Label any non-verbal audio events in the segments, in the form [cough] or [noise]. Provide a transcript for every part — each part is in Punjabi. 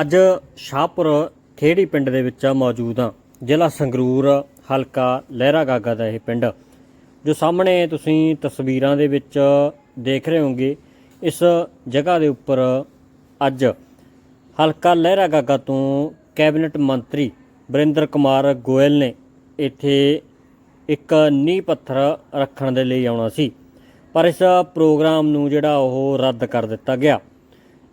ਅੱਜ ਸ਼ਾਹਪੁਰ ਖੇੜੀ ਪਿੰਡ ਦੇ ਵਿੱਚ ਮੌਜੂਦ ਹਾਂ। ਜ਼ਿਲ੍ਹਾ ਸੰਗਰੂਰ, ਹਲਕਾ ਲਹਿਰਾ ਗਾਗਾ ਦਾ ਇਹ ਪਿੰਡ। ਜੋ ਸਾਹਮਣੇ ਤੁਸੀਂ ਤਸਵੀਰਾਂ ਦੇ ਵਿੱਚ ਦੇਖ ਰਹੇ ਹੋਗੇ ਇਸ ਜਗ੍ਹਾ ਦੇ ਉੱਪਰ ਅੱਜ ਹਲਕਾ ਲਹਿਰਾ ਗਾਗਾ ਤੋਂ ਕੈਬਨਿਟ ਮੰਤਰੀ ਵਰਿੰਦਰ ਕੁਮਾਰ ਗੋਇਲ ਨੇ ਇੱਥੇ ਇੱਕ ਨੀਂਹ ਪੱਥਰ ਰੱਖਣ ਦੇ ਲਈ ਆਉਣਾ ਸੀ। ਪਰ ਇਸ ਪ੍ਰੋਗਰਾਮ ਨੂੰ ਜਿਹੜਾ ਉਹ ਰੱਦ ਕਰ ਦਿੱਤਾ ਗਿਆ।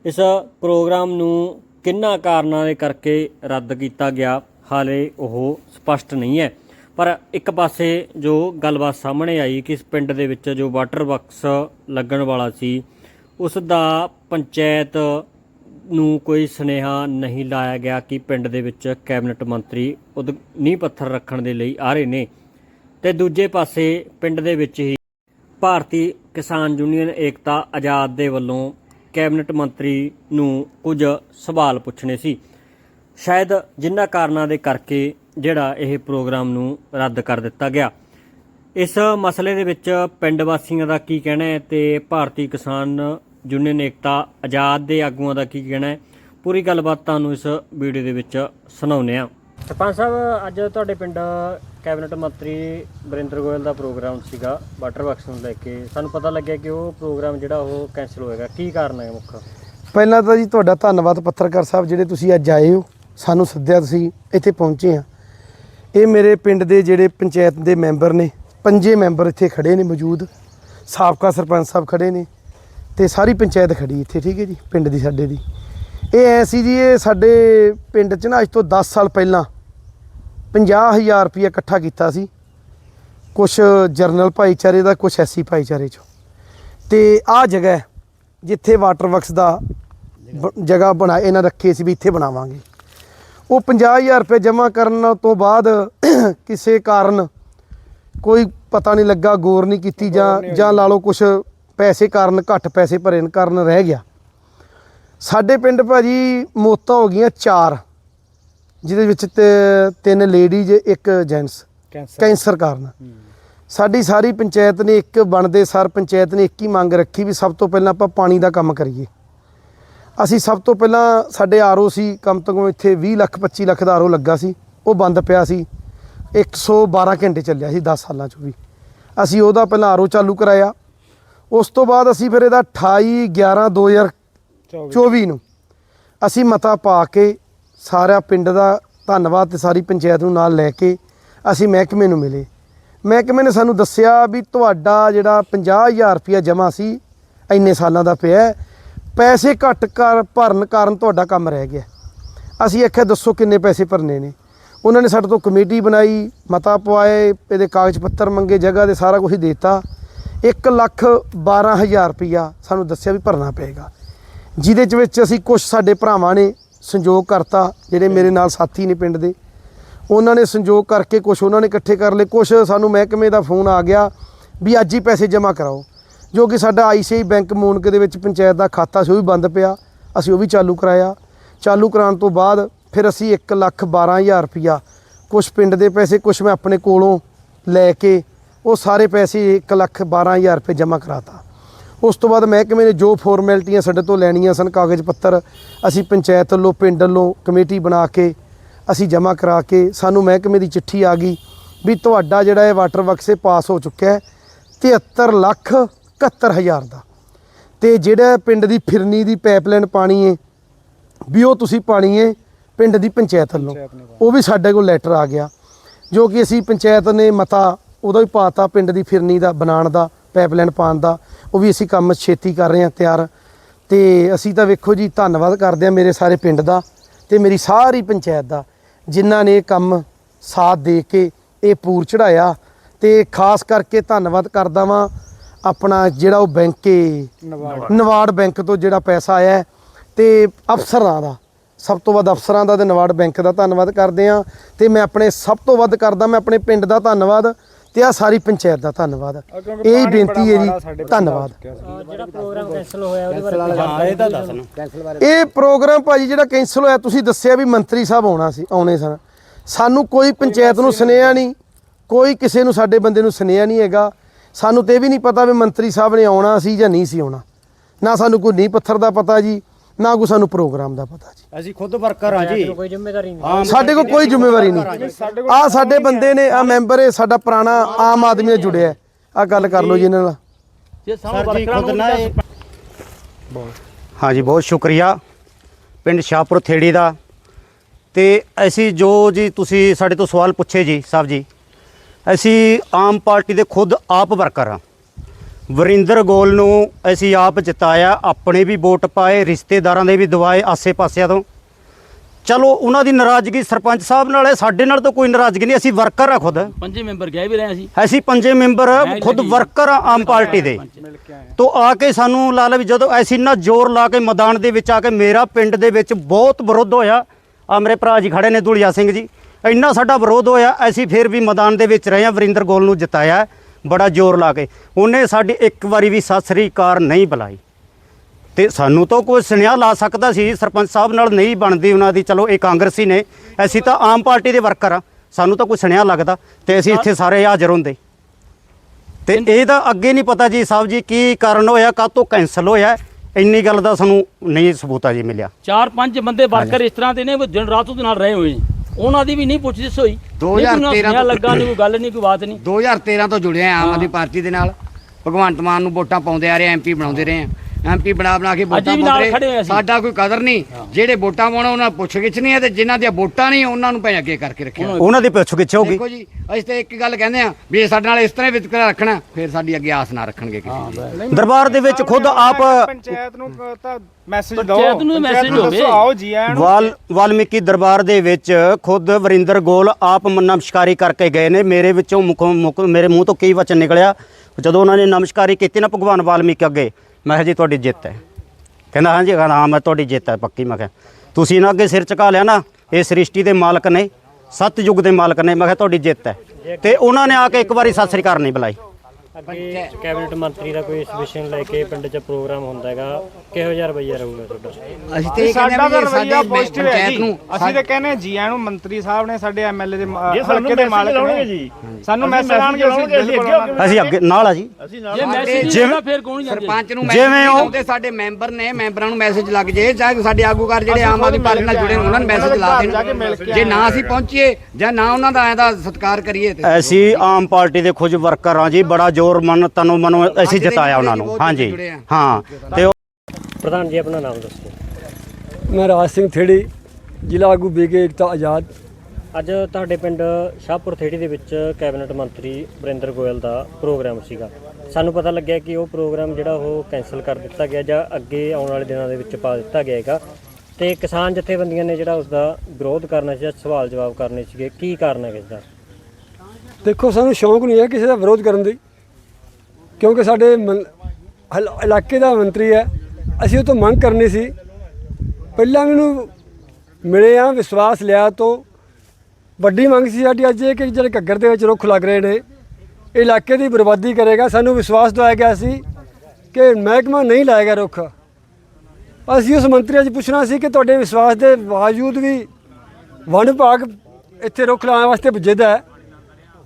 ਇਸ ਪ੍ਰੋਗਰਾਮ ਨੂੰ ਕਿੰਨਾ ਕਾਰਨਾਂ ਦੇ ਕਰਕੇ ਰੱਦ ਕੀਤਾ ਗਿਆ, ਹਾਲੇ ਉਹ ਸਪਸ਼ਟ ਨਹੀਂ ਹੈ। ਪਰ ਇੱਕ ਪਾਸੇ ਜੋ ਗੱਲਬਾਤ ਸਾਹਮਣੇ ਆਈ ਕਿ ਇਸ ਪਿੰਡ ਦੇ ਵਿੱਚ ਜੋ ਵਾਟਰ ਬਾਕਸ ਲੱਗਣ ਵਾਲਾ ਸੀ, ਉਸ ਦਾ ਪੰਚਾਇਤ ਨੂੰ ਕੋਈ ਸੁਨੇਹਾ ਨਹੀਂ ਲਾਇਆ ਗਿਆ ਕਿ ਪਿੰਡ ਦੇ ਵਿੱਚ ਕੈਬਨਿਟ ਮੰਤਰੀ ਉਦ, ਨੀਂਹ ਪੱਥਰ ਰੱਖਣ ਦੇ ਲਈ ਆ ਰਹੇ ਨੇ। ਤੇ ਦੂਜੇ ਪਾਸੇ ਪਿੰਡ ਦੇ ਵਿੱਚ ਹੀ ਭਾਰਤੀ ਕਿਸਾਨ ਯੂਨੀਅਨ ਏਕਤਾ ਆਜ਼ਾਦ ਦੇ ਵੱਲੋਂ ਕੈਬਨਿਟ ਮੰਤਰੀ ਨੂੰ ਕੁਝ ਸਵਾਲ ਪੁੱਛਣੇ ਸੀ। ਸ਼ਾਇਦ ਜਿਨ੍ਹਾਂ ਕਾਰਨਾਂ ਦੇ ਕਰਕੇ ਜਿਹੜਾ ਇਹ ਪ੍ਰੋਗਰਾਮ ਨੂੰ ਰੱਦ ਕਰ ਦਿੱਤਾ ਗਿਆ। ਇਸ ਮਸਲੇ ਦੇ ਵਿੱਚ ਪਿੰਡ ਵਾਸੀਆਂ ਦਾ ਕੀ ਕਹਿਣਾ ਹੈ ਤੇ ਭਾਰਤੀ ਕਿਸਾਨ ਯੂਨੀਅਨ ਏਕਤਾ ਆਜ਼ਾਦ ਦੇ ਆਗੂਆਂ ਦਾ ਕੀ ਕਹਿਣਾ ਹੈ? ਪੂਰੀ ਗੱਲਬਾਤ ਤੁਹਾਨੂੰ ਇਸ ਵੀਡੀਓ ਦੇ ਵਿੱਚ ਸੁਣਾਉਂਦੇ ਹਾਂ। ਸਰਪੰਚ ਸਾਹਿਬ, ਅੱਜ ਤੁਹਾਡੇ ਪਿੰਡ ਕੈਬਨਿਟ ਮੰਤਰੀ ਵਰਿੰਦਰ ਗੋਇਲ ਦਾ ਪ੍ਰੋਗਰਾਮ ਸੀਗਾ ਵਾਟਰ ਬਾਕਸ ਨੂੰ ਲੈ ਕੇ। ਸਾਨੂੰ ਪਤਾ ਲੱਗਿਆ ਕਿ ਉਹ ਪ੍ਰੋਗਰਾਮ ਜਿਹੜਾ ਉਹ ਕੈਨਸਲ ਹੋਏਗਾ ਕੀ ਕਾਰਨ ਹੈ ਮੁੱਖ? ਪਹਿਲਾਂ ਤਾਂ ਜੀ ਤੁਹਾਡਾ ਧੰਨਵਾਦ ਪੱਤਰਕਾਰ ਸਾਹਿਬ ਜਿਹੜੇ ਤੁਸੀਂ ਅੱਜ ਆਏ ਹੋ। ਸਾਨੂੰ ਸੱਦਿਆ ਤੁਸੀਂ, ਇੱਥੇ ਪਹੁੰਚੇ ਆ ਇਹ ਮੇਰੇ ਪਿੰਡ ਦੇ ਜਿਹੜੇ ਪੰਚਾਇਤ ਦੇ ਮੈਂਬਰ ਨੇ, ਪੰਜੇ ਮੈਂਬਰ ਇੱਥੇ ਖੜੇ ਨੇ ਮੌਜੂਦ। ਸਾਬਕਾ ਸਰਪੰਚ ਸਾਹਿਬ ਖੜੇ ਨੇ ਤੇ ਸਾਰੀ ਪੰਚਾਇਤ ਖੜੀ ਇੱਥੇ, ਠੀਕ ਹੈ ਜੀ, ਪਿੰਡ ਦੀ, ਸਾਡੇ ਦੀ। ਇਹ ਐ ਸੀ ਜੀ, ਇਹ ਸਾਡੇ ਪਿੰਡ 'ਚ ਨਾ ਅੱਜ ਤੋਂ 10 ਸਾਲ ਪਹਿਲਾਂ 50000 ਰੁਪਏ ਇਕੱਠਾ ਕੀਤਾ ਸੀ। ਕੁਝ ਜਰਨਲ ਭਾਈਚਾਰੇ ਦਾ ਕੁਝ ਐਸੀ ਭਾਈਚਾਰੇ 'ਚੋਂ। ਤੇ ਆਹ ਜਗ੍ਹਾ ਜਿੱਥੇ ਵਾਟਰ ਵਰਕਸ ਦਾ ਬ- ਜਗ੍ਹਾ ਬਣਾ, ਇਹਨਾਂ ਰੱਖੇ ਸੀ ਵੀ ਇੱਥੇ ਬਣਾਵਾਂਗੇ। ਉਹ 50000 ਰੁਪਏ ਜਮ੍ਹਾਂ ਕਰਨ ਤੋਂ ਬਾਅਦ [clears throat] ਕਿਸੇ ਕਾਰਨ ਕੋਈ ਪਤਾ ਨਹੀਂ ਲੱਗਾ, ਗੌਰ ਨਹੀਂ ਕੀਤੀ ਜਾਂ ਜਾਂ ਲਾ ਲਓ ਕੁਝ ਪੈਸੇ ਕਾਰਨ, ਘੱਟ ਪੈਸੇ ਭਰੇ ਕਾਰਨ ਰਹਿ ਗਿਆ। ਸਾਡੇ ਪਿੰਡ ਭਾਜੀ ਮੌਤਾਂ ਹੋ ਗਈਆਂ ਚਾਰ ਜਿਹਦੇ ਵਿੱਚ ਤੇ- ਤਿੰਨ ਲੇਡੀਜ਼ ਇੱਕ ਜੈਂਟਸ ਕੈਂਸਰ। ਕਾਰਨ। ਸਾਡੀ ਸਾਰੀ ਪੰਚਾਇਤ ਨੇ ਇੱਕ ਬਣਦੇ ਸਾਰ ਪੰਚਾਇਤ ਨੇ ਇੱਕ ਹੀ ਮੰਗ ਰੱਖੀ ਵੀ ਸਭ ਤੋਂ ਪਹਿਲਾਂ ਆਪਾਂ ਪਾਣੀ ਦਾ ਕੰਮ ਕਰੀਏ। ਅਸੀਂ ਸਭ ਤੋਂ ਪਹਿਲਾਂ ਸਾਡੇ ਆਰਓ ਸੀ ਕਮ ਤੋਂ ਕਮ ਇੱਥੇ 20 ਲੱਖ 25 ਲੱਖ ਦਾ ਆਰਓ ਲੱਗਾ ਸੀ ਉਹ ਬੰਦ ਪਿਆ ਸੀ। 112 ਘੰਟੇ ਚੱਲਿਆ ਸੀ 10 ਸਾਲਾਂ ਚ ਵੀ। ਅਸੀਂ ਉਹਦਾ ਪਹਿਲਾਂ ਆਰਓ ਚਾਲੂ ਕਰਾਇਆ। ਉਸ ਤੋਂ ਬਾਅਦ ਅਸੀਂ ਫਿਰ ਇਹਦਾ 28 11 2024 ਨੂੰ। ਅਸੀਂ ਮਤਾ ਪਾ ਕੇ ਸਾਰਾ ਪਿੰਡ ਦਾ ਧੰਨਵਾਦ ਤੇ ਸਾਰੀ ਪੰਚਾਇਤ ਨੂੰ ਨਾਲ ਲੈ ਕੇ ਅਸੀਂ ਮਹਿਕਮੇ ਨੂੰ ਮਿਲੇ। ਮਹਿਕਮੇ ਨੇ ਸਾਨੂੰ ਦੱਸਿਆ ਵੀ ਤੁਹਾਡਾ ਜਿਹੜਾ 50000 ਰੁਪਇਆ ਜਮ੍ਹਾਂ ਸੀ, ਇੰਨੇ ਸਾਲਾਂ ਦਾ ਪਿਆ ਪੈਸੇ ਘੱਟ ਕਰ ਭਰਨ ਕਾਰਨ ਤੁਹਾਡਾ ਕੰਮ ਰਹਿ ਗਿਆ। ਅਸੀਂ ਆਖਿਆ ਦੱਸੋ ਕਿੰਨੇ ਪੈਸੇ ਭਰਨੇ ਨੇ। ਉਹਨਾਂ ਨੇ ਸਾਡੇ ਤੋਂ ਕਮੇਟੀ ਬਣਾਈ ਮਤਾ ਪਵਾਏ, ਇਹਦੇ ਕਾਗਜ਼ ਪੱਤਰ ਮੰਗੇ, ਜਗ੍ਹਾ ਦੇ ਸਾਰਾ ਕੁਝ ਦਿੱਤਾ। 1 ਲੱਖ 12000 ਰੁਪਇਆ ਸਾਨੂੰ ਦੱਸਿਆ ਵੀ ਭਰਨਾ ਪਏਗਾ। ਜਿਹਦੇ ਚ ਵਿੱਚ ਅਸੀਂ ਕੁਝ ਸਾਡੇ ਭਰਾਵਾਂ ਨੇ ਸੰਯੋਗ ਕਰਤਾ, ਜਿਹੜੇ ਮੇਰੇ ਨਾਲ ਸਾਥੀ ਨੇ ਪਿੰਡ ਦੇ। ਉਹਨਾਂ ਨੇ ਸੰਯੋਗ ਕਰਕੇ ਕੁਝ ਉਹਨਾਂ ਨੇ ਇਕੱਠੇ ਕਰ ਲਏ। ਕੁਝ ਸਾਨੂੰ ਮਹਿਕਮੇ ਦਾ ਫੋਨ ਆ ਗਿਆ ਵੀ ਅੱਜ ਹੀ ਪੈਸੇ ਜਮ੍ਹਾਂ ਕਰਾਓ। ਜੋ ਕਿ ਸਾਡਾ ਆਈਸੀਆਈ ਬੈਂਕ ਮੂਨਕ ਦੇ ਵਿੱਚ ਪੰਚਾਇਤ ਦਾ ਖਾਤਾ ਸੀ, ਉਹ ਵੀ ਬੰਦ ਪਿਆ। ਅਸੀਂ ਉਹ ਵੀ ਚਾਲੂ ਕਰਾਇਆ। ਚਾਲੂ ਕਰਾਉਣ ਤੋਂ ਬਾਅਦ ਫਿਰ ਅਸੀਂ 1 ਲੱਖ 12000 ਰੁਪਇਆ ਕੁਝ ਪਿੰਡ ਦੇ ਪੈਸੇ ਕੁਝ ਮੈਂ ਆਪਣੇ ਕੋਲੋਂ ਲੈ ਕੇ ਉਹ ਸਾਰੇ ਪੈਸੇ 1 ਲੱਖ 12000 ਰੁਪਏ ਜਮ੍ਹਾਂ ਕਰਾਤਾ। ਉਸ ਤੋਂ ਬਾਅਦ ਮਹਿਕਮੇ ਨੇ ਜੋ ਫਾਰਮੈਲਿਟੀਆਂ ਸਾਡੇ ਤੋਂ ਲੈਣੀਆਂ ਸਨ ਕਾਗਜ਼ ਪੱਤਰ ਅਸੀਂ ਪੰਚਾਇਤ ਵੱਲੋਂ ਪਿੰਡ ਵੱਲੋਂ ਕਮੇਟੀ ਬਣਾ ਕੇ ਅਸੀਂ ਜਮ੍ਹਾਂ ਕਰਾ ਕੇ ਸਾਨੂੰ ਮਹਿਕਮੇ ਦੀ ਚਿੱਠੀ ਆ ਗਈ ਵੀ ਤੁਹਾਡਾ ਜਿਹੜਾ ਇਹ ਵਾਟਰ ਵਕਸੇ ਪਾਸ ਹੋ ਚੁੱਕਿਆ ਹੈ 73 ਲੱਖ 71 ਹਜ਼ਾਰ ਦਾ। ਤੇ ਜਿਹੜਾ ਪਿੰਡ ਦੀ ਫਿਰਨੀ ਦੀ ਪਾਈਪਲਾਈਨ ਪਾਣੀ ਹੈ ਵੀ ਉਹ ਤੁਸੀਂ ਪਾਣੀ ਹੈ ਪਿੰਡ ਦੀ ਪੰਚਾਇਤ ਵੱਲੋਂ। ਉਹ ਵੀ ਸਾਡੇ ਕੋਲ ਲੈਟਰ ਆ ਗਿਆ ਜੋ ਕਿ ਅਸੀਂ ਪੰਚਾਇਤ ਨੇ ਮਤਾ ਉਹਦਾ ਵੀ ਪਾਤਾ ਪਿੰਡ ਦੀ ਫਿਰਨੀ ਦਾ ਬਣਾਉਣ ਦਾ। ਪਾਈਪਲਾਈਨ ਪਾਉਣ ਦਾ ਉਹ ਵੀ ਅਸੀਂ ਕੰਮ ਛੇਤੀ ਕਰ ਰਹੇ ਹਾਂ ਤਿਆਰ। ਤੇ ਅਸੀਂ ਤਾਂ ਵੇਖੋ ਜੀ ਧੰਨਵਾਦ ਕਰਦੇ ਹਾਂ ਮੇਰੇ ਸਾਰੇ ਪਿੰਡ ਦਾ ਤੇ ਮੇਰੀ ਸਾਰੀ ਪੰਚਾਇਤ ਦਾ ਜਿਨ੍ਹਾਂ ਨੇ ਇਹ ਕੰਮ ਸਾਥ ਦੇ ਕੇ ਇਹ ਪੂਰ ਚੜਾਇਆ ਤੇ ਖਾਸ ਕਰਕੇ ਧੰਨਵਾਦ ਕਰਦਾ ਵਾਂ ਆਪਣਾ ਜਿਹੜਾ ਉਹ ਬੈਂਕ ਏ ਨਵਾਰਡ। ਬੈਂਕ ਤੋਂ ਜਿਹੜਾ ਪੈਸਾ ਆਇਆ ਤੇ ਅਫਸਰਾਂ ਦਾ ਸਭ ਤੋਂ ਵੱਧ ਅਫਸਰਾਂ ਦਾ ਤੇ ਨਵਾਰਡ ਬੈਂਕ ਦਾ ਧੰਨਵਾਦ ਕਰਦੇ ਆ ਤੇ ਮੈਂ ਆਪਣੇ ਸਭ ਤੋਂ ਵੱਧ ਕਰਦਾ ਮੈਂ ਆਪਣੇ ਪਿੰਡ ਦਾ ਧੰਨਵਾਦ। ਤੇ ਆ ਸਾਰੀ ਪੰਚਾਇਤ ਦਾ ਧੰਨਵਾਦ। ਇਹ ਹੀ ਬੇਨਤੀ ਹੈ ਜੀ ਧੰਨਵਾਦ। ਜਿਹੜਾ ਪ੍ਰੋਗਰਾਮ ਕੈਨਸਲ ਹੋਇਆ ਉਹਦੇ ਬਾਰੇ ਹਾਂ ਇਹ ਤਾਂ ਦੱਸਣਾ ਇਹ ਪ੍ਰੋਗਰਾਮ ਭਾਜੀ ਜਿਹੜਾ ਕੈਂਸਲ ਹੋਇਆ ਤੁਸੀਂ ਦੱਸਿਆ ਵੀ ਮੰਤਰੀ ਸਾਹਿਬ ਆਉਣਾ ਸੀ ਆਉਣੇ ਸਨ। ਸਾਨੂੰ ਕੋਈ ਪੰਚਾਇਤ ਨੂੰ ਸੁਨੇਹਾ ਨਹੀਂ ਕੋਈ ਕਿਸੇ ਨੂੰ ਸਾਡੇ ਬੰਦੇ ਨੂੰ ਸੁਨੇਹਾ ਨਹੀਂ ਹੈਗਾ। ਸਾਨੂੰ ਤੇ ਇਹ ਵੀ ਨਹੀਂ ਪਤਾ ਵੀ ਮੰਤਰੀ ਸਾਹਿਬ ਨੇ ਆਉਣਾ ਸੀ ਜਾਂ ਨਹੀਂ ਸੀ ਆਉਣਾ। ਨਾ ਸਾਨੂੰ ਕੋਈ ਨੀਂਹ ਪੱਥਰ ਦਾ ਪਤਾ ਜੀ ਨਾ ਕੋਈ ਸਾਨੂੰ ਪ੍ਰੋਗਰਾਮ ਦਾ ਪਤਾ ਜੀ। ਅਸੀਂ ਖੁਦ ਵਰਕਰ ਆ ਜੀ। ਕੋਈ ਜ਼ਿੰਮੇਵਾਰੀ ਨਹੀਂ। ਸਾਡੇ ਕੋਲ ਕੋਈ ਜ਼ਿੰਮੇਵਾਰੀ ਨਹੀਂ। ਆ ਸਾਡੇ ਬੰਦੇ ਨੇ ਆ ਮੈਂਬਰ ਹੈ ਸਾਡਾ ਪੁਰਾਣਾ ਆਮ ਆਦਮੀ ਨਾਲ ਜੁੜਿਆ ਆ ਗੱਲ ਕਰ ਲਓ ਜੀ ਇਹਨਾਂ ਨਾਲ। ਜੀ ਖੁਦ ਨਾ ਇਹ ਹਾਂ ਜੀ ਬਹੁਤ ਸ਼ੁਕਰੀਆ। ਪਿੰਡ ਸ਼ਾਹਪੁਰ ਥੇੜੀ ਦਾ। ਤੇ ਅਸੀਂ ਜੋ ਜੀ ਤੁਸੀਂ ਸਾਡੇ ਤੋਂ ਸਵਾਲ ਪੁੱਛੇ ਜੀ ਸਾਹਿਬ ਜੀ ਅਸੀਂ ਆਮ ਪਾਰਟੀ ਦੇ ਖੁਦ ਆਪ ਵਰਕਰ ਹਾਂ। ਵਰਿੰਦਰ ਗੋਲ ਨੂੰ ਅਸੀਂ ਆਪ ਜਿਤਾਇਆ ਆਪਣੇ ਵੀ ਵੋਟ ਪਾਏ ਰਿਸ਼ਤੇਦਾਰਾਂ ਦੇ ਵੀ ਦਵਾਏ ਆਸੇ-ਪਾਸਿਆਂ ਤੋਂ। ਚਲੋ ਉਹਨਾਂ ਦੀ ਨਾਰਾਜ਼ਗੀ ਸਰਪੰਚ ਸਾਹਿਬ ਨਾਲ ਹੈ ਸਾਡੇ ਨਾਲ ਤਾਂ ਕੋਈ ਨਾਰਾਜ਼ਗੀ ਨਹੀਂ ਅਸੀਂ ਵਰਕਰ ਆ ਖੁਦ। ਪੰਜੇ ਮੈਂਬਰ ਗਏ ਵੀ ਰਹੇ ਅਸੀਂ। ਅਸੀਂ ਪੰਜੇ ਮੈਂਬਰ ਖੁਦ ਵਰਕਰ ਆ ਆਮ ਪਾਰਟੀ ਦੇ। ਤੋਂ ਆ ਕੇ ਸਾਨੂੰ ਲਾ ਲਾ ਵੀ ਜਦੋਂ ਅਸੀਂ ਨਾ ਜ਼ੋਰ ਲਾ ਕੇ ਮੈਦਾਨ ਦੇ ਵਿੱਚ ਆ ਕੇ ਮੇਰਾ ਪਿੰਡ ਦੇ ਵਿੱਚ ਬਹੁਤ ਵਿਰੋਧ ਹੋਇਆ। ਆ ਮੇਰੇ ਭਰਾ ਜੀ ਖੜੇ ਨੇ ਦੁਲੀਆ ਸਿੰਘ ਜੀ। ਇੰਨਾ ਸਾਡਾ ਵਿਰੋਧ ਹੋਇਆ ਅਸੀਂ ਫਿਰ ਵੀ ਮੈਦਾਨ ਦੇ ਵਿੱਚ ਰਹੇ ਆ ਵਰਿੰਦਰ ਗੋਲ ਨੂੰ ਜਿਤਾਇਆ। ਬੜਾ ਜ਼ੋਰ ਲਾ ਕੇ। ਉਹਨੇ ਸਾਡੀ ਇੱਕ ਵਾਰੀ ਵੀ ਸਤਿ ਸ੍ਰੀ ਅਕਾਲ ਨਹੀਂ ਬੁਲਾਈ। ਤੇ ਸਾਨੂੰ ਤਾਂ ਕੋਈ ਸੁਨੇਹਾ ਲਾ ਸਕਦਾ ਸੀ ਸਰਪੰਚ ਸਾਹਿਬ ਨਾਲ ਨਹੀਂ ਬਣਦੀ ਉਹਨਾਂ ਦੀ ਚਲੋ ਇਹ ਕਾਂਗਰਸੀ ਨੇ। ਅਸੀਂ ਤਾਂ ਆਮ ਪਾਰਟੀ ਦੇ ਵਰਕਰ ਆ ਸਾਨੂੰ ਤਾਂ ਕੋਈ ਸੁਨੇਹਾ ਲੱਗਦਾ ਤੇ ਅਸੀਂ ਇੱਥੇ ਸਾਰੇ ਹਾਜ਼ਰ ਹੁੰਦੇ। ਤੇ ਇਹ ਤਾਂ ਅੱਗੇ ਨਹੀਂ ਪਤਾ ਜੀ ਸਾਹਿਬ ਜੀ ਕੀ ਕਾਰਨ ਹੋਇਆ ਕਾਹਤੋਂ ਕੈਂਸਲ ਹੋਇਆ ਇੰਨੀ ਗੱਲ ਦਾ ਸਾਨੂੰ ਨਹੀਂ ਸਬੂਤਾ ਜੀ ਮਿਲਿਆ। ਚਾਰ ਪੰਜ ਬੰਦੇ ਵਰਕਰ ਇਸ ਤਰ੍ਹਾਂ ਦੇ ਨੇ ਵੀ ਦਿਨ ਰਾਤ ਉਹਦੇ ਨਾਲ ਰਹੇ ਹੋਏ ਨੇ। ਉਹਨਾਂ ਦੀ ਵੀ ਨਹੀਂ ਕੋਈ ਉਹਨਾਂ 2013 ਸੁਨੇਹਾ ਲੱਗਾ ਨਹੀਂ ਕੋਈ ਗੱਲ ਨਹੀਂ ਕੋਈ ਬਾਤ ਨਹੀਂ। 2013 ਤੋਂ ਜੁੜੇ ਆ ਆਮ ਆਦਮੀ ਪਾਰਟੀ ਦੇ ਨਾਲ। ਭਗਵੰਤ ਮਾਨ ਨੂੰ ਵੋਟਾਂ ਪਾਉਂਦੇ ਆ ਰਹੇ ਐਮਪੀ ਬਣਾਉਂਦੇ ਰਹੇ ਆ। ਐਮਪੀ ਬਣਾ ਬਣਾ ਕੇ ਵੋਟਾਂ ਪਾਉਂਦੇ। ਸਾਡਾ ਕੋਈ ਕਦਰ ਨਹੀਂ। ਜਿਹੜੇ ਵੋਟਾਂ ਪਾਉਣਾ ਉਹਨਾਂ ਪੁੱਛ ਗਿੱਛ ਨਹੀਂ ਹੈ ਤੇ ਜਿਨ੍ਹਾਂ ਦੀਆਂ ਵੋਟਾਂ ਨਹੀਂ ਉਹਨਾਂ ਨੂੰ ਭਾਵੇਂ ਅੱਗੇ ਕਰਕੇ ਰੱਖਿਆ। ਉਹਨਾਂ ਦੀ ਪੁੱਛ ਗਿੱਛ ਹੋਗੀ ਦੇਖੋ ਜੀ ਅਸੀਂ ਤਾਂ ਇੱਕ ਗੱਲ ਕਹਿੰਦੇ ਆ ਵੀ ਇਹ ਸਾਡੇ ਨਾਲ ਇਸ ਤਰ੍ਹਾਂ ਹੀ ਵਿਤਕਰਾ ਰੱਖਣਾ ਫਿਰ ਸਾਡੀ ਅੱਗੇ ਆਸ ਨਾ ਰੱਖਣਗੇ ਕਿਸੇ ਦੀ। ਦਰਬਾਰ ਦੇ ਵਿੱਚ ਖੁਦ ਆਪ ਪੰਚਾਇਤ ਨੂੰ ਤਾਂ ਮੈਸੇਜ ਦਿਓ। ਪੰਚਾਇਤ ਨੂੰ ਮੈਸੇਜ ਹੋਵੇ। ਆਓ ਜੀ ਵਾਲਮੀਕੀ ਦਰਬਾਰ ਦੇ ਵਿੱਚ ਖੁਦ ਵਰਿੰਦਰ ਗੋਲ ਆਪ ਨਮਸਕਾਰੀ ਕਰਕੇ ਗਏ ਨੇ। ਮੇਰੇ ਵਿੱਚੋਂ ਮੁਖ ਮੁਖ ਮੇਰੇ ਮੂੰਹ ਤੋਂ ਕਈ ਵਚਨ ਨਿਕਲਿਆ। ਜਦੋਂ ਉਹਨਾਂ ਨੇ ਨਮਸਕਾਰੀ ਕੀਤੀ ਨਾ ਭਗਵਾਨ ਵਾਲਮੀਕੀ ਅੱਗੇ ਮੈਂ ਕਿਹਾ ਜੀ, ਤੁਹਾਡੀ ਜਿੱਤ ਹੈ। ਕਹਿੰਦਾ, ਹਾਂਜੀ, ਹਾਂ ਮੈਂ ਤੁਹਾਡੀ ਜਿੱਤ ਹੈ, ਪੱਕੀ। ਮੈਂ ਕਿਹਾ, ਤੁਸੀਂ ਨਾ ਅੱਗੇ ਸਿਰ ਝੁਕਾ ਲਿਆ ਨਾ, ਇਹ ਸ੍ਰਿਸ਼ਟੀ ਦੇ ਮਾਲਕ ਨੇ ਸਤਿਯੁਗ ਦੇ ਮਾਲਕ ਨੇ। ਮੈਂ ਕਿਹਾ, ਤੁਹਾਡੀ ਜਿੱਤ ਹੈ। ਤੇ ਉਹਨਾਂ ਨੇ ਆ ਕੇ ਇੱਕ ਵਾਰੀ ਸਤਿ ਸ੍ਰੀ ਅਕਾਲ ਨਹੀਂ ਬੁਲਾਈ। ਅੱਗੇ ਕੈਬਨਿਟ ਮੰਤਰੀ ਦਾ ਕੋਈ ਇਸ ਵਿਸ਼ੇ ਨੂੰ ਲੈ ਕੇ ਪਿੰਡ 'ਚ ਪ੍ਰੋਗਰਾਮ ਹੁੰਦਾ ਹੈਗਾ ਕਿਹੋ ਜਿਹਾ ਰਵੱਈਆ ਰਹੂਗਾ ਤੁਹਾਡਾ? ਅਸੀਂ ਤੇ ਸਾਡਾ ਆ ਤਾਂ ਰਵਈਆ ਪੋਜ਼ਿਟਿਵ ਹੈ ਜੀ। ਅਸੀਂ ਤਾਂ ਕਹਿੰਦੇ ਜੀ ਆਇਆਂ ਨੂੰ ਮੰਤਰੀ ਸਾਹਿਬ ਨੇ ਸਾਡੇ ਐਮਐਲਏ ਦੇ ਹਲਕੇ ਦੇ ਮਾਲਕ ਨੇ। ਸਾਨੂੰ ਮੈਸੇਜ ਆਣਗੇ ਅਸੀਂ ਅਸੀਂ ਅੱਗੇ ਨਾਲ ਆ ਜੀ। ਜੇ ਮੈਸੇਜ ਨਹੀਂ ਫਿਰ ਕੌਣ ਨਹੀਂ ਜਾਂਦੇ ਸਰਪੰਚ ਨੂੰ ਜਿਵੇਂ ਮੈਸੇਜ ਉਹ- ਸਾਡੇ ਮੈਂਬਰ ਨੇ ਮੈਂਬਰਾਂ ਨੂੰ ਮੈਸੇਜ ਲੱਗ ਜੇ ਚਾਹੇ ਸਾਡੇ ਆਗੂਕਾਰ ਜਿਹੜੇ ਆਮ ਆਦਮੀ ਪਾਰਟੀ ਨਾਲ ਜੁੜੇ ਨੇ ਉਹਨਾਂ ਨੂੰ ਮੈਸੇਜ ਲਾ ਦੇਣ। ਜੇ ਨਾ ਅਸੀਂ ਪਹੁੰਚੀਏ ਜਾਂ ਨਾ ਉਹਨਾਂ ਦਾ ਐਂ ਦਾ ਸਤਿਕਾਰ ਕਰੀਏ ਤੇ। ਅਸੀਂ ਆਮ ਪਾਰਟੀ ਦੇ ਕੁਝ ਵਰਕਰ ਜੀ ਬੜਾ ਜ਼ੋਰ ਮਨ ਤਨੋ ਮਨੋ ਅਸੀਂ ਜਿਤਾਇਆ ਉਹਨਾਂ ਨੂੰ। ਹਾਂਜੀ। ਹਾਂ। ਤੇ ਉਹ ਪ੍ਰਧਾਨ ਜੀ ਆਪਣਾ ਨਾਮ ਦੱਸੋ। ਮੈਂ ਰਾਜ ਸਿੰਘ ਥੇੜੀ ਜ਼ਿਲ੍ਹਾ ਆਗੂ ਬੀਕੇ ਏਕਤਾ ਆਜ਼ਾਦ। ਅੱਜ ਤੁਹਾਡੇ ਪਿੰਡ ਸ਼ਾਹਪੁਰ ਥੇੜੀ ਦੇ ਵਿੱਚ ਕੈਬਨਿਟ ਮੰਤਰੀ ਵਰਿੰਦਰ ਗੋਇਲ ਦਾ ਪ੍ਰੋਗਰਾਮ ਸੀਗਾ। ਸਾਨੂੰ ਪਤਾ ਲੱਗਿਆ ਕਿ ਉਹ ਪ੍ਰੋਗਰਾਮ ਜਿਹੜਾ ਉਹ ਕੈਨਸਲ ਕਰ ਦਿੱਤਾ ਗਿਆ ਜਾਂ ਅੱਗੇ ਆਉਣ ਵਾਲੇ ਦਿਨਾਂ ਦੇ ਵਿੱਚ ਪਾ ਦਿੱਤਾ ਗਿਆ ਹੈਗਾ। ਤੇ ਕਿਸਾਨ ਜਥੇਬੰਦੀਆਂ ਨੇ ਜਿਹੜਾ ਉਸ ਦਾ ਵਿਰੋਧ ਕਰਨਾ ਸੀ ਜਾਂ ਸਵਾਲ ਜਵਾਬ ਕਰਨੇ ਸੀਗੇ ਕੀ ਕਾਰਨ ਹੈ ਇਸ ਦਾ ਦੇਖੋ ਸਾਨੂੰ ਸ਼ੌਂਕ ਨਹੀਂ ਹੈ ਕਿਸੇ ਦਾ ਵਿਰੋਧ ਕਰਨ ਦੀ। ਕਿਉਂਕਿ ਸਾਡੇ ਮੰ- ਹਲ- ਇਲਾਕੇ ਦਾ ਮੰਤਰੀ ਹੈ। ਅਸੀਂ ਉਹ ਤੋਂ ਮੰਗ ਕਰਨੀ ਸੀ। ਪਹਿਲਾਂ ਮੈਨੂੰ ਮਿਲੇ ਆ, ਵਿਸ਼ਵਾਸ ਲਿਆ ਤੋਂ। ਵੱਡੀ ਮੰਗ ਸੀ ਸਾਡੀ ਅੱਜ ਇਹ ਕਿ ਜਿਹੜੇ ਘੱਗਰ ਦੇ ਵਿੱਚ ਰੁੱਖ ਲੱਗ ਰਹੇ ਨੇ, ਇਹ ਇਲਾਕੇ ਦੀ ਬਰਬਾਦੀ ਕਰੇਗਾ। ਸਾਨੂੰ ਵਿਸ਼ਵਾਸ ਦਵਾਇਆ ਗਿਆ ਸੀ ਕਿ ਮਹਿਕਮਾ ਨਹੀਂ ਲਾਏਗਾ ਰੁੱਖ। ਅਸੀਂ ਉਸ ਮੰਤਰੀ ਅੱਜ ਪੁੱਛਣਾ ਸੀ ਕਿ ਤੁਹਾਡੇ ਵਿਸ਼ਵਾਸ ਦੇ ਬਾਵਜੂਦ ਵੀ ਵਣ ਵਿਭਾਗ ਇੱਥੇ ਰੁੱਖ ਲਾਉਣ ਵਾਸਤੇ ਭੁੱਜਦਾ ਹੈ।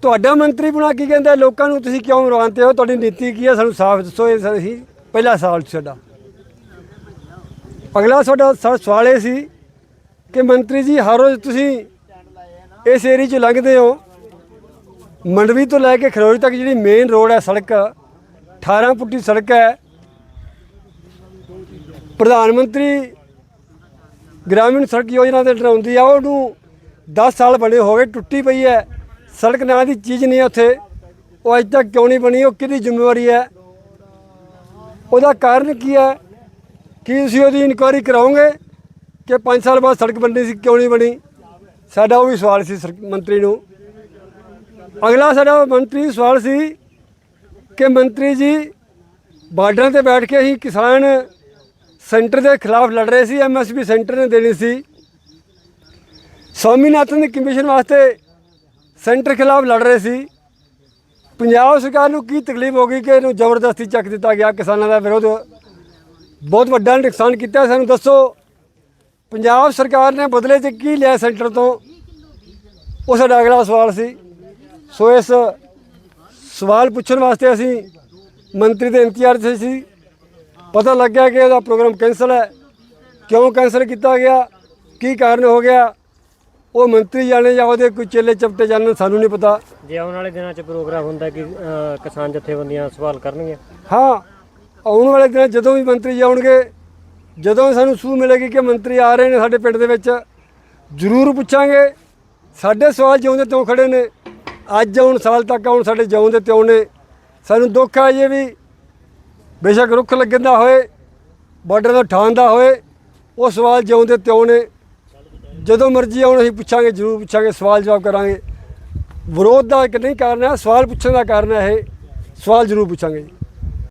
ਤੁਹਾਡਾ ਮੰਤਰੀ ਬਣਾ ਕੀ ਕਹਿੰਦਾ, ਲੋਕਾਂ ਨੂੰ ਤੁਸੀਂ ਕਿਉਂ ਮਰਵਾਉਂਦੇ ਹੋ? ਤੁਹਾਡੀ ਨੀਤੀ ਕੀ ਹੈ? ਸਾਨੂੰ ਸਾਫ਼ ਦੱਸੋ ਇਹ ਸਹੀ ਪਹਿਲਾ ਸਵਾਲ ਸਾਡਾ। ਅਗਲਾ ਤੁਹਾਡਾ ਸਾ- ਸਵਾਲ ਇਹ ਸੀ ਕਿ ਮੰਤਰੀ ਜੀ, ਹਰ ਰੋਜ਼ ਤੁਸੀਂ ਇਸ ਏਰੀਏ 'ਚ ਲੰਘਦੇ ਹੋ। ਮੰਡਵੀ ਤੋਂ ਲੈ ਕੇ ਖਰੋਜ ਤੱਕ ਜਿਹੜੀ ਮੇਨ ਰੋਡ ਹੈ, ਸੜਕ 18 ਫੁੱਟੀ ਸੜਕ ਹੈ। ਪ੍ਰਧਾਨ ਮੰਤਰੀ ਗ੍ਰਾਮੀਣ ਸੜਕ ਯੋਜਨਾ ਦੇ ਅੰਡਰ ਆਉਂਦੀ ਆ, ਉਹਨੂੰ 10 ਸਾਲ ਬਣੇ ਹੋ ਗਏ ਟੁੱਟੀ ਪਈ ਹੈ। ਸੜਕ ਨਾਂ ਦੀ ਚੀਜ਼ ਨਹੀਂ ਉੱਥੇ। ਉਹ ਅੱਜ ਤੱਕ ਕਿਉਂ ਨਹੀਂ ਬਣੀ, ਉਹ ਕਿਹਦੀ ਜ਼ਿੰਮੇਵਾਰੀ ਹੈ? ਉਹਦਾ ਕਾਰਨ ਕੀ ਹੈ? ਕੀ ਤੁਸੀਂ ਉਹਦੀ ਇਨਕੁਆਇਰੀ ਕਰਾਓਗੇ ਕਿ 5 ਸਾਲ ਬਾਅਦ ਸੜਕ ਬਣਨੀ ਸੀ, ਕਿਉਂ ਨਹੀਂ ਬਣੀ? ਸਾਡਾ ਉਹ ਵੀ ਸਵਾਲ ਸੀ ਮੰਤਰੀ ਨੂੰ। ਅਗਲਾ ਸਾਡਾ ਮੰਤਰੀ ਸਵਾਲ ਸੀ ਕਿ ਮੰਤਰੀ ਜੀ, ਬਾਰਡਰਾਂ ਤੇ ਬੈਠ ਕੇ ਹੀ ਕਿਸਾਨ ਸੈਂਟਰ ਦੇ ਖਿਲਾਫ ਲੜ ਰਹੇ ਸੀ ਐਮਐਸਪੀ ਸੈਂਟਰ ਨੇ ਦੇਣੀ ਸੀ। ਸਵਾਮੀਨਾਥਨ ਦੀ ਕਮਿਸ਼ਨ ਵਾਸਤੇ ਸੈਂਟਰ ਖਿਲਾਫ ਲੜ ਰਹੇ ਸੀ। ਪੰਜਾਬ ਸਰਕਾਰ ਨੂੰ ਕੀ ਤਕਲੀਫ ਹੋ ਗਈ ਕਿ ਇਹਨੂੰ ਜ਼ਬਰਦਸਤੀ ਚੱਕ ਦਿੱਤਾ ਗਿਆ? ਕਿਸਾਨਾਂ ਦਾ ਵਿਰੋਧ ਬਹੁਤ ਵੱਡਾ ਨੁਕਸਾਨ ਕੀਤਾ। ਸਾਨੂੰ ਦੱਸੋ, ਪੰਜਾਬ ਸਰਕਾਰ ਨੇ ਬਦਲੇ 'ਚ ਕੀ ਲਿਆ ਸੈਂਟਰ ਤੋਂ? ਉਹ ਸਾਡਾ ਅਗਲਾ ਸਵਾਲ ਸੀ। ਸੋ ਇਸ ਸਵਾਲ ਪੁੱਛਣ ਵਾਸਤੇ ਅਸੀਂ ਮੰਤਰੀ ਦੇ ਇੰਤਜ਼ਾਰ 'ਚ ਸੀ। ਪਤਾ ਲੱਗ ਗਿਆ ਕਿ ਇਹਦਾ ਪ੍ਰੋਗਰਾਮ ਕੈਂਸਲ ਹੈ। ਕਿਉਂ ਕੈਂਸਲ ਕੀਤਾ ਗਿਆ? ਕੀ ਕਾਰਨ ਹੋ ਗਿਆ? ਉਹ ਮੰਤਰੀ ਜਾਣੇ ਜਾਂ ਉਹਦੇ ਕੋਈ ਚੇਲੇ ਚਪਟੇ ਜਾਣਨ ਸਾਨੂੰ ਨਹੀਂ ਪਤਾ। ਜੇ ਆਉਣ ਵਾਲੇ ਦਿਨਾਂ 'ਚ ਪ੍ਰੋਗਰਾਮ ਹੁੰਦਾ ਕਿ ਅ, ਕਿਸਾਨ ਜਥੇਬੰਦੀਆਂ ਸਵਾਲ ਕਰਨਗੀਆਂ? ਹਾਂ ਆਉਣ ਵਾਲੇ ਦਿਨ ਜਦੋਂ ਵੀ ਮੰਤਰੀ ਆਉਣਗੇ ਜਦੋਂ ਵੀ ਸਾਨੂੰ ਸੂਹ ਮਿਲੇਗੀ ਕਿ ਮੰਤਰੀ ਆ ਰਹੇ ਨੇ ਸਾਡੇ ਪਿੰਡ ਦੇ ਵਿੱਚ ਜ਼ਰੂਰ ਪੁੱਛਾਂਗੇ। ਸਾਡੇ ਸਵਾਲ ਜਿਉਂਦੇ ਤਿਉਂ ਖੜੇ ਨੇ। ਅੱਜ ਆਉਣ ਸਾਲ ਤੱਕ ਆਉਣ ਸਾਡੇ ਜਿਉਂਦੇ ਤਿਉਂ ਨੇ। ਸਾਨੂੰ ਦੁੱਖ ਆ ਇਹ ਵੀ ਬੇਸ਼ੱਕ ਰੁੱਖ ਲੱਗਣ ਦਾ ਹੋਏ ਬਾਰਡਰ ਦਾ ਠਾਣ ਦਾ ਹੋਏ ਉਹ ਸਵਾਲ ਜਿਉਂਦੇ ਤਿਉਂ ਨੇ। ਜਦੋਂ ਮਰਜ਼ੀ ਆਉਣ, ਅਸੀਂ ਪੁੱਛਾਂਗੇ, ਜ਼ਰੂਰ ਪੁੱਛਾਂਗੇ, ਸਵਾਲ ਜਵਾਬ ਕਰਾਂਗੇ। ਵਿਰੋਧ ਦਾ ਇੱਕ ਨਹੀਂ ਕਾਰਨ ਹੈ, ਸਵਾਲ ਪੁੱਛਣ ਦਾ ਕਾਰਨ ਹੈ ਇਹ। ਸਵਾਲ ਜ਼ਰੂਰ ਪੁੱਛਾਂਗੇ ਜੀ।